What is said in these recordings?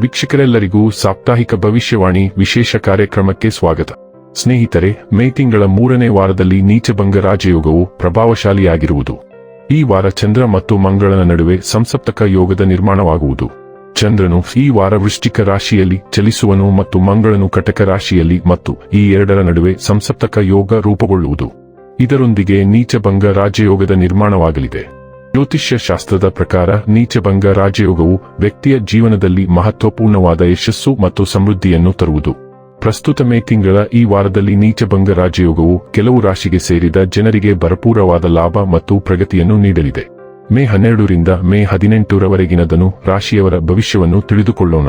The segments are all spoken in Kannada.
ವೀಕ್ಷಕರೆಲ್ಲರಿಗೂ ಸಾಪ್ತಾಹಿಕ ಭವಿಷ್ಯವಾಣಿ ವಿಶೇಷ ಕಾರ್ಯಕ್ರಮಕ್ಕೆ ಸ್ವಾಗತ. ಸ್ನೇಹಿತರೆ, ಮೇ ತಿಂಗಳ ಮೂರನೇ ವಾರದಲ್ಲಿ ನೀಚಭಂಗ ರಾಜಯೋಗವು ಪ್ರಭಾವಶಾಲಿಯಾಗಿರುವುದು. ಈ ವಾರ ಚಂದ್ರ ಮತ್ತು ಮಂಗಳನ ನಡುವೆ ಸಂಸಪ್ತಕ ಯೋಗದ ನಿರ್ಮಾಣವಾಗುವುದು. ಚಂದ್ರನು ಈ ವಾರ ವೃಶ್ಚಿಕ ರಾಶಿಯಲ್ಲಿ ಚಲಿಸುವನು ಮತ್ತು ಮಂಗಳನು ಕಟಕ ರಾಶಿಯಲ್ಲಿ ಮತ್ತು ಈ ಎರಡರ ನಡುವೆ ಸಂಸಪ್ತಕ ಯೋಗ ರೂಪುಗೊಳ್ಳುವುದು. ಇದರೊಂದಿಗೆ ನೀಚಭಂಗ ರಾಜಯೋಗದ ನಿರ್ಮಾಣವಾಗಲಿದೆ. ಜ್ಯೋತಿಷ್ಯ ಶಾಸ್ತ್ರದ ಪ್ರಕಾರ ನೀಚಭಂಗ ರಾಜಯೋಗವು ವ್ಯಕ್ತಿಯ ಜೀವನದಲ್ಲಿ ಮಹತ್ವಪೂರ್ಣವಾದ ಯಶಸ್ಸು ಮತ್ತು ಸಮೃದ್ಧಿಯನ್ನು ತರುವುದು. ಪ್ರಸ್ತುತ ಮೇ ತಿಂಗಳ ಈ ವಾರದಲ್ಲಿ ನೀಚಭಂಗ ರಾಜಯೋಗವು ಕೆಲವು ರಾಶಿಗೆ ಸೇರಿದ ಜನರಿಗೆ ಭರಪೂರವಾದ ಲಾಭ ಮತ್ತು ಪ್ರಗತಿಯನ್ನು ನೀಡಲಿದೆ. ಮೇ ಹನ್ನೆರಡರಿಂದ ಮೇ ಹದಿನೆಂಟರವರೆಗಿನದನ್ನು ರಾಶಿಯವರ ಭವಿಷ್ಯವನ್ನು ತಿಳಿದುಕೊಳ್ಳೋಣ.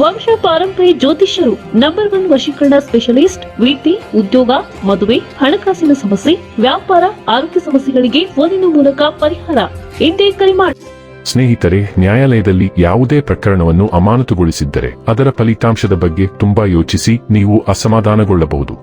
ವಂಶ ಪಾರಂಪರ್ಯ ಜ್ಯೋತಿಷ್ಯರು ನಂಬರ್ ಒನ್ ವಶೀಕರಣ ಸ್ಪೆಷಲಿಸ್ಟ್ ವೃತ್ತಿ ಉದ್ಯೋಗ, ಮದುವೆ, ಹಣಕಾಸಿನ ಸಮಸ್ಯೆ, ವ್ಯಾಪಾರ, ಆರೋಗ್ಯ ಸಮಸ್ಯೆಗಳಿಗೆ ಫೋನಿನ ಮೂಲಕ ಪರಿಹಾರ. ಇಂದೇ ಕರೆ ಮಾಡಿ ಸ್ನೇಹಿತರೆ, ನ್ಯಾಯಾಲಯದಲ್ಲಿ ಯಾವುದೇ ಪ್ರಕರಣವನ್ನು ಅಮಾನತುಗೊಳಿಸಿದ್ದರೆ ಅದರ ಫಲಿತಾಂಶದ ಬಗ್ಗೆ ತುಂಬಾ ಯೋಚಿಸಿ ನೀವು ಅಸಮಾಧಾನಗೊಳ್ಳಬಹುದು.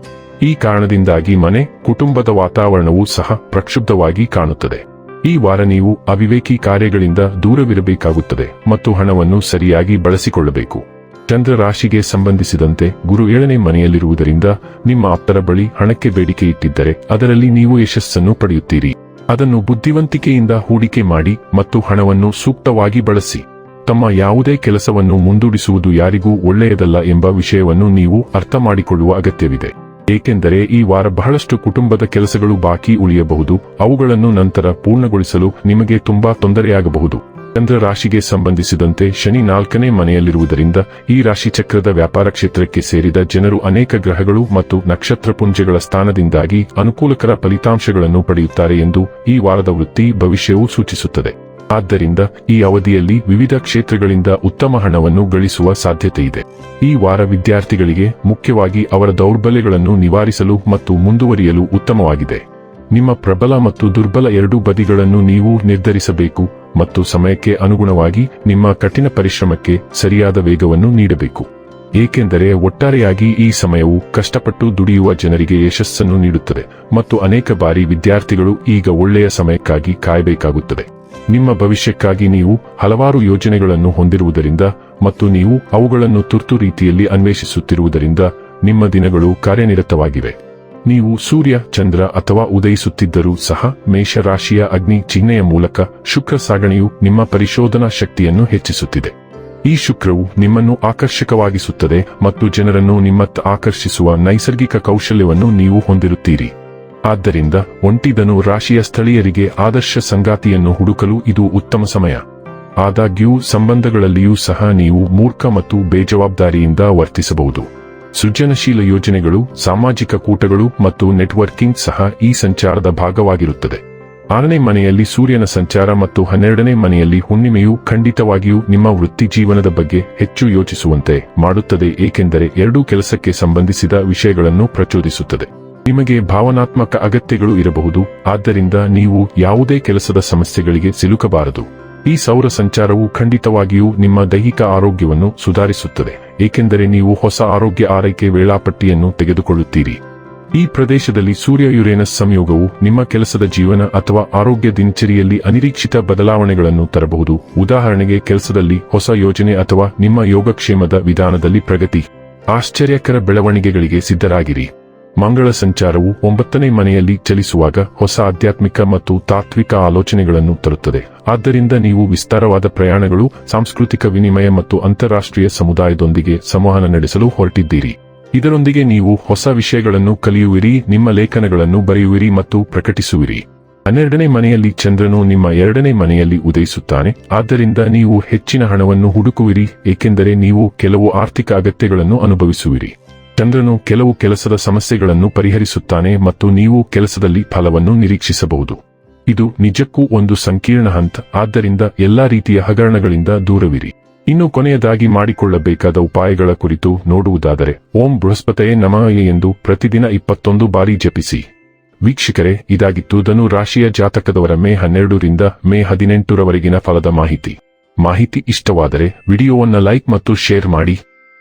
ಈ ಕಾರಣದಿಂದಾಗಿ ಮನೆ, ಕುಟುಂಬದ ವಾತಾವರಣವೂ ಸಹ ಪ್ರಕ್ಷುಬ್ಧವಾಗಿ ಕಾಣುತ್ತದೆ. ಈ ವಾರ ನೀವು ಅವಿವೇಕಿ ಕಾರ್ಯಗಳಿಂದ ದೂರವಿರಬೇಕಾಗುತ್ತದೆ ಮತ್ತು ಹಣವನ್ನು ಸರಿಯಾಗಿ ಬಳಸಿಕೊಳ್ಳಬೇಕು. ಚಂದ್ರ ರಾಶಿಗೆ ಸಂಬಂಧಿಸಿದಂತೆ ಗುರು ಏಳನೇ ಮನೆಯಲ್ಲಿರುವುದರಿಂದ ನಿಮ್ಮ ಆಪ್ತರ ಬಳಿ ಹಣಕ್ಕೆ ಬೇಡಿಕೆ ಇಟ್ಟಿದ್ದರೆ ಅದರಲ್ಲಿ ನೀವು ಯಶಸ್ಸನ್ನು ಪಡೆಯುತ್ತೀರಿ. ಅದನ್ನು ಬುದ್ಧಿವಂತಿಕೆಯಿಂದ ಹೂಡಿಕೆ ಮಾಡಿ ಮತ್ತು ಹಣವನ್ನು ಸೂಕ್ತವಾಗಿ ಬಳಸಿ. ತಮ್ಮ ಯಾವುದೇ ಕೆಲಸವನ್ನು ಮುಂದೂಡಿಸುವುದು ಯಾರಿಗೂ ಒಳ್ಳೆಯದಲ್ಲ ಎಂಬ ವಿಷಯವನ್ನು ನೀವು ಅರ್ಥ ಮಾಡಿಕೊಳ್ಳುವ ಅಗತ್ಯವಿದೆ. ಏಕೆಂದರೆ ಈ ವಾರ ಬಹಳಷ್ಟು ಕುಟುಂಬದ ಕೆಲಸಗಳು ಬಾಕಿ ಉಳಿಯಬಹುದು. ಅವುಗಳನ್ನು ನಂತರ ಪೂರ್ಣಗೊಳಿಸಲು ನಿಮಗೆ ತುಂಬಾ ತೊಂದರೆಯಾಗಬಹುದು. ಚಂದ್ರ ರಾಶಿಗೆ ಸಂಬಂಧಿಸಿದಂತೆ ಶನಿ ನಾಲ್ಕನೇ ಮನೆಯಲ್ಲಿರುವುದರಿಂದ ಈ ರಾಶಿ ಚಕ್ರದ ವ್ಯಾಪಾರ ಕ್ಷೇತ್ರಕ್ಕೆ ಸೇರಿದ ಜನರು ಅನೇಕ ಗ್ರಹಗಳು ಮತ್ತು ನಕ್ಷತ್ರ ಪುಂಜಗಳ ಸ್ಥಾನದಿಂದಾಗಿ ಅನುಕೂಲಕರ ಫಲಿತಾಂಶಗಳನ್ನು ಪಡೆಯುತ್ತಾರೆ ಎಂದು ಈ ವಾರದ ವೃತ್ತಿ ಭವಿಷ್ಯವು ಸೂಚಿಸುತ್ತದೆ. ಆದ್ದರಿಂದ ಈ ಅವಧಿಯಲ್ಲಿ ವಿವಿಧ ಕ್ಷೇತ್ರಗಳಿಂದ ಉತ್ತಮ ಹಣವನ್ನು ಗಳಿಸುವ ಸಾಧ್ಯತೆ ಇದೆ. ಈ ವಾರ ವಿದ್ಯಾರ್ಥಿಗಳಿಗೆ ಮುಖ್ಯವಾಗಿ ಅವರ ದೌರ್ಬಲ್ಯಗಳನ್ನು ನಿವಾರಿಸಲು ಮತ್ತು ಮುಂದುವರಿಯಲು ಉತ್ತಮವಾಗಿದೆ. ನಿಮ್ಮ ಪ್ರಬಲ ಮತ್ತು ದುರ್ಬಲ ಎರಡೂ ಬದಿಗಳನ್ನು ನೀವು ನಿರ್ಧರಿಸಬೇಕು. ಮತ್ತು ಸಮಯಕ್ಕೆ ಅನುಗುಣವಾಗಿ ನಿಮ್ಮ ಕಠಿಣ ಪರಿಶ್ರಮಕ್ಕೆ ಸರಿಯಾದ ವೇಗವನ್ನು ನೀಡಬೇಕು. ಏಕೆಂದರೆ ಒಟ್ಟಾರೆಯಾಗಿ ಈ ಸಮಯವು ಕಷ್ಟಪಟ್ಟು ದುಡಿಯುವ ಜನರಿಗೆ ಯಶಸ್ಸನ್ನು ನೀಡುತ್ತದೆ ಮತ್ತು ಅನೇಕ ಬಾರಿ ವಿದ್ಯಾರ್ಥಿಗಳು ಈಗ ಒಳ್ಳೆಯ ಸಮಯಕ್ಕಾಗಿ ಕಾಯಬೇಕಾಗುತ್ತದೆ. ನಿಮ್ಮ ಭವಿಷ್ಯಕ್ಕಾಗಿ ನೀವು ಹಲವಾರು ಯೋಜನೆಗಳನ್ನು ಹೊಂದಿರುವುದರಿಂದ ಮತ್ತು ನೀವು ಅವುಗಳನ್ನು ತುರ್ತು ರೀತಿಯಲ್ಲಿ ಅನ್ವೇಷಿಸುತ್ತಿರುವುದರಿಂದ ನಿಮ್ಮ ದಿನಗಳು ಕಾರ್ಯನಿರತವಾಗಿವೆ. ನೀವು ಸೂರ್ಯ, ಚಂದ್ರ ಅಥವಾ ಉದಯಿಸುತ್ತಿದ್ದರೂ ಸಹ ಮೇಷರಾಶಿಯ ಅಗ್ನಿ ಚಿಹ್ನೆಯ ಮೂಲಕ ಶುಕ್ರ ಸಾಗಣೆಯು ನಿಮ್ಮ ಪರಿಶೋಧನಾ ಶಕ್ತಿಯನ್ನು ಹೆಚ್ಚಿಸುತ್ತಿದೆ. ಈ ಶುಕ್ರವು ನಿಮ್ಮನ್ನು ಆಕರ್ಷಕವಾಗಿಸುತ್ತದೆ ಮತ್ತು ಜನರನ್ನು ನಿಮ್ಮತ್ತ ಆಕರ್ಷಿಸುವ ನೈಸರ್ಗಿಕ ಕೌಶಲ್ಯವನ್ನು ನೀವು ಹೊಂದಿರುತ್ತೀರಿ. ಆದ್ದರಿಂದ ಒಂಟಿದನು ರಾಶಿಯ ಸ್ಥಳೀಯರಿಗೆ ಆದರ್ಶ ಸಂಗಾತಿಯನ್ನು ಹುಡುಕಲು ಇದು ಉತ್ತಮ ಸಮಯ. ಆದಾಗ್ಯೂ, ಸಂಬಂಧಗಳಲ್ಲಿಯೂ ಸಹ ನೀವು ಮೂರ್ಖ ಮತ್ತು ಬೇಜವಾಬ್ದಾರಿಯಿಂದ ವರ್ತಿಸಬಹುದು. ಸೃಜನಶೀಲ ಯೋಜನೆಗಳು, ಸಾಮಾಜಿಕ ಕೂಟಗಳು ಮತ್ತು ನೆಟ್ವರ್ಕಿಂಗ್ ಸಹ ಈ ಸಂಚಾರದ ಭಾಗವಾಗಿರುತ್ತದೆ. ಆರನೇ ಮನೆಯಲ್ಲಿ ಸೂರ್ಯನ ಸಂಚಾರ ಮತ್ತು ಹನ್ನೆರಡನೇ ಮನೆಯಲ್ಲಿ ಹುಣ್ಣಿಮೆಯು ಖಂಡಿತವಾಗಿಯೂ ನಿಮ್ಮ ವೃತ್ತಿ ಜೀವನದ ಬಗ್ಗೆ ಹೆಚ್ಚು ಯೋಚಿಸುವಂತೆ ಮಾಡುತ್ತದೆ, ಏಕೆಂದರೆ ಎರಡೂ ಕೆಲಸಕ್ಕೆ ಸಂಬಂಧಿಸಿದ ವಿಷಯಗಳನ್ನು ಪ್ರಚೋದಿಸುತ್ತದೆ. ನಿಮಗೆ ಭಾವನಾತ್ಮಕ ಅಗತ್ಯಗಳು ಇರಬಹುದು, ಆದ್ದರಿಂದ ನೀವು ಯಾವುದೇ ಕೆಲಸದ ಸಮಸ್ಯೆಗಳಿಗೆ ಸಿಲುಕಬಾರದು. ಈ ಸೌರ ಸಂಚಾರವು ಖಂಡಿತವಾಗಿಯೂ ನಿಮ್ಮ ದೈಹಿಕ ಆರೋಗ್ಯವನ್ನು ಸುಧಾರಿಸುತ್ತದೆ. ಏಕೆಂದರೆ ನೀವು ಹೊಸ ಆರೋಗ್ಯ ಆರೈಕೆ ವೇಳಾಪಟ್ಟಿಯನ್ನು ತೆಗೆದುಕೊಳ್ಳುತ್ತೀರಿ. ಈ ಪ್ರದೇಶದಲ್ಲಿ ಸೂರ್ಯ ಯುರೇನಸ್ ಸಂಯೋಗವು ನಿಮ್ಮ ಕೆಲಸದ ಜೀವನ ಅಥವಾ ಆರೋಗ್ಯ ದಿನಚರಿಯಲ್ಲಿ ಅನಿರೀಕ್ಷಿತ ಬದಲಾವಣೆಗಳನ್ನು ತರಬಹುದು. ಉದಾಹರಣೆಗೆ ಕೆಲಸದಲ್ಲಿ ಹೊಸ ಯೋಜನೆ ಅಥವಾ ನಿಮ್ಮ ಯೋಗಕ್ಷೇಮದ ವಿಧಾನದಲ್ಲಿ ಪ್ರಗತಿ. ಆಶ್ಚರ್ಯಕರ ಬೆಳವಣಿಗೆಗಳಿಗೆ ಸಿದ್ಧರಾಗಿರಿ. ಮಂಗಳ ಸಂಚಾರವು ಒಂಬತ್ತನೇ ಮನೆಯಲ್ಲಿ ಚಲಿಸುವಾಗ ಹೊಸ ಆಧ್ಯಾತ್ಮಿಕ ಮತ್ತು ತಾತ್ವಿಕ ಆಲೋಚನೆಗಳನ್ನು ತರುತ್ತದೆ. ಆದ್ದರಿಂದ ನೀವು ವಿಸ್ತಾರವಾದ ಪ್ರಯಾಣಗಳು, ಸಾಂಸ್ಕೃತಿಕ ವಿನಿಮಯ ಮತ್ತು ಅಂತಾರಾಷ್ಟ್ರೀಯ ಸಮುದಾಯದೊಂದಿಗೆ ಸಂವಹನ ನಡೆಸಲು ಹೊರಟಿದ್ದೀರಿ. ಇದರೊಂದಿಗೆ ನೀವು ಹೊಸ ವಿಷಯಗಳನ್ನು ಕಲಿಯುವಿರಿ, ನಿಮ್ಮ ಲೇಖನಗಳನ್ನು ಬರೆಯುವಿರಿ ಮತ್ತು ಪ್ರಕಟಿಸುವಿರಿ. ಹನ್ನೆರಡನೇ ಮನೆಯಲ್ಲಿ ಚಂದ್ರನು ನಿಮ್ಮ ಎರಡನೇ ಮನೆಯಲ್ಲಿ ಉದಯಿಸುತ್ತಾನೆ. ಆದ್ದರಿಂದ ನೀವು ಹೆಚ್ಚಿನ ಹಣವನ್ನು ಹುಡುಕುವಿರಿ, ಏಕೆಂದರೆ ನೀವು ಕೆಲವು ಆರ್ಥಿಕ ಅಗತ್ಯಗಳನ್ನು ಅನುಭವಿಸುವಿರಿ. ಚಂದ್ರನು ಕೆಲವು ಕೆಲಸದ ಸಮಸ್ಯೆಗಳನ್ನು ಪರಿಹರಿಸುತ್ತಾನೆ ಮತ್ತು ನೀವು ಕೆಲಸದಲ್ಲಿ ಫಲವನ್ನು ನಿರೀಕ್ಷಿಸಬಹುದು. ಇದು ನಿಜಕ್ಕೂ ಒಂದು ಸಂಕೀರ್ಣ ಹಂತ, ಆದ್ದರಿಂದ ಎಲ್ಲಾ ರೀತಿಯ ಹಗರಣಗಳಿಂದ ದೂರವಿರಿ. ಇನ್ನು ಕೊನೆಯದಾಗಿ ಮಾಡಿಕೊಳ್ಳಬೇಕಾದ ಉಪಾಯಗಳ ಕುರಿತು ನೋಡುವುದಾದರೆ, ಓಂ ಬೃಹಸ್ಪತಯೇ ನಮಯ ಎಂದು ಪ್ರತಿದಿನ ಇಪ್ಪತ್ತೊಂದು ಬಾರಿ ಜಪಿಸಿ. ವೀಕ್ಷಕರೇ, ಇದಾಗಿತ್ತು ಧನು ರಾಶಿಯ ಜಾತಕದವರ ಮೇ ಹನ್ನೆರಡರಿಂದ ಮೇ ಹದಿನೆಂಟರವರೆಗಿನ ಫಲದ ಮಾಹಿತಿ. ಮಾಹಿತಿ ಇಷ್ಟವಾದರೆ ವಿಡಿಯೋವನ್ನು ಲೈಕ್ ಮತ್ತು ಶೇರ್ ಮಾಡಿ.